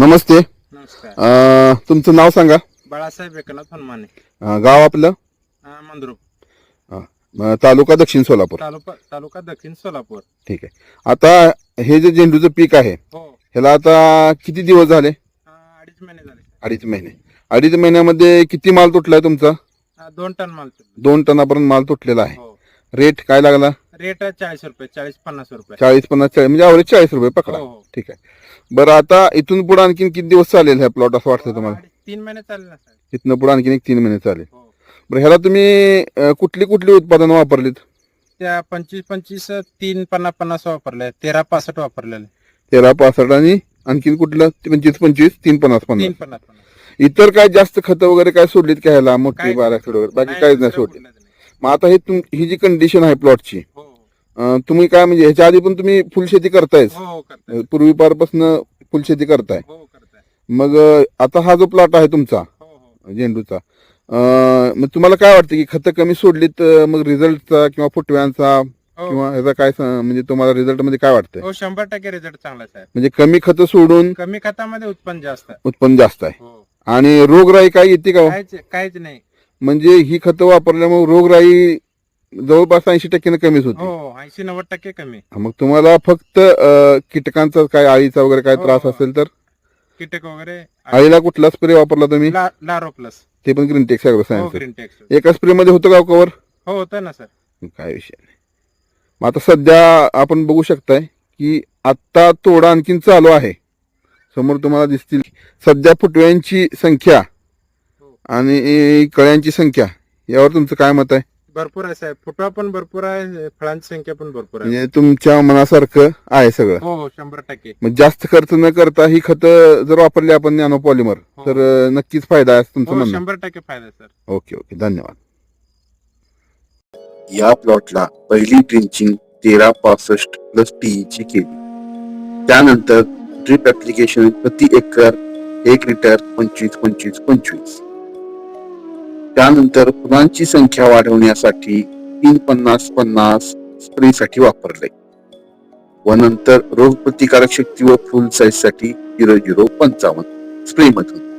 नमस्ते. नमस्कार. अं, तुमचं नाव सांगा. बाळासाहेब एकनाथ हनुमाने. अं, गाव आपलं? अं, मंद्रुप. अं, तालुका दक्षिण सोलापूर. तालुका तालुका दक्षिण सोलापूर. ठीक आहे. आता हे जे झेंडूचं पीक आहे हो. ह्याला आता किती दिवस झाले? अं, अडीच महिने झाले. अडीच महिने. अडीच महिन्यामध्ये किती माल तुटलाय तुमचा? अं, दोन टन माल तुटला. दोन टनापर्यंत माल तुटलेला आहे. हो. रेट काय लागला? रेट आहे चाळीस रुपये चाळीस पन्नास रुपये. चाळीस पन्नास चाळीस म्हणजे अवरेज चाळीस रुपये पकडा. हो हो. ठीक आहे. बरं आता इथून पुढे आणखीन किती दिवस चालेल ह्या प्लॉट असं वाटतं तुम्हाला? अडीच- तीन महिने चालले ना साहेब. इथनं पुढे आणखीन एक तीन महिने चालेल. हो. बरं ह्याला तुम्ही अं, कुठली कुठली उत्पादनं वापरलीत? त्या पंचवीस पंचवीस तीन पन्नास पन्नास वापरले तेरा पासष्ट वापरलेले तेरा पासष्ट आणि आणखीन कुठलं? पंचवीस पंचवीस तीन पन्नास तीन पन्नास पन्नास. पन्नास इतर काय जास्त खतं वगैरे काय सोडलीत का ह्याला? मोठी बारा नाही. वगैरे? बाकी काहीच नाही दुसरं सोडली कुठलंच नाही. मग आता हे तुम ही जी कंडिशन आहे प्लॉटची हो. तुम्ही काय म्हणजे ह्याच्या आधी पण तुम्ही फुलशेती हो हो करताय. पूर्वीपारपासून फुलशेती करताय. हो करताय. मग आता हा जो प्लॉट आहे तुमचा हो हो. झेंडूचा मग तुम्हाला काय वाटतं की खतं कमी सोडलीत मग रिझल्टचा किंवा फुटव्यांचा हो. किंवा ह्याचा काय म्हणजे तुम्हाला रिझल्टमध्ये काय वाटतंय? हो शंभर टक्के रिझल्ट चांगला म्हणजे कमी खतं सोडून कमी खतामध्ये उत्पन्न जास्त. उत्पन्न जास्त आहे. हो. आणि रोगराई काय येते का? हो? काहीच काहीच नाही. म्हणजे ही खतं वापरल्यामुळे रोगराई जवळपास ऐंशी टक्क्याने कमीच होती. हो ऐंशी नव्वद टक्के कमी. मग तुम्हाला फक्त अं, कीटकांचा काय अळीचा वगैरे काय हो, त्रास हो. असेल तर? कीटक वगैरे अळीला कुठला स्प्रे वापरला तुम्ही? ला- लारो प्लस ते पण ग्रीन टेक्स हो सायन्स ग्रीन टेक्स एका स्प्रे मध्ये होतं का कवर हो होतं ना सर. काय विषय नाही. मग आता सध्या आपण बघू शकताय की आत्ता तोडा आणखीन चालू आहे. समोर तुम्हाला दिसतील सध्या फुटव्यांची संख्या हो. आणि कळ्यांची संख्या यावर तुमचं काय मत आहे? भरपूर आहे साहेब. फुटवा पण भरपूर आहे फळांची संख्या पण भरपूर आहे. म्हणजे तुमच्या मनासारखं आहे सगळं. हो हो शंभर टक्के. मग जास्त खर्च न करता ही खतं जर वापरली आपण नॅनो पॉलिमर हो. तर अं, नक्कीच फायदा आहे असं तुमचं हो म्हणणं. शंभर टक्के फायदा आहे, सर. Okay okay. धन्यवाद. या प्लॉटला पहिली ड्रिंचिंग तेरा पासष्ट प्लस टीईची केली. त्यानंतर ड्रिप ऍप्लिकेशन प्रति एकर एक लिटर पंचवीस पंचवीस पंचवीस. त्यानंतर फुलांची संख्या वाढवण्यासाठी तीन पन्नास पन्नास स्प्रे साठी वापरले. व नंतर रोग प्रतिकारक शक्ती व फुल साईजसाठी झिरो झिरो पंचावन्न. स्प्रे मधून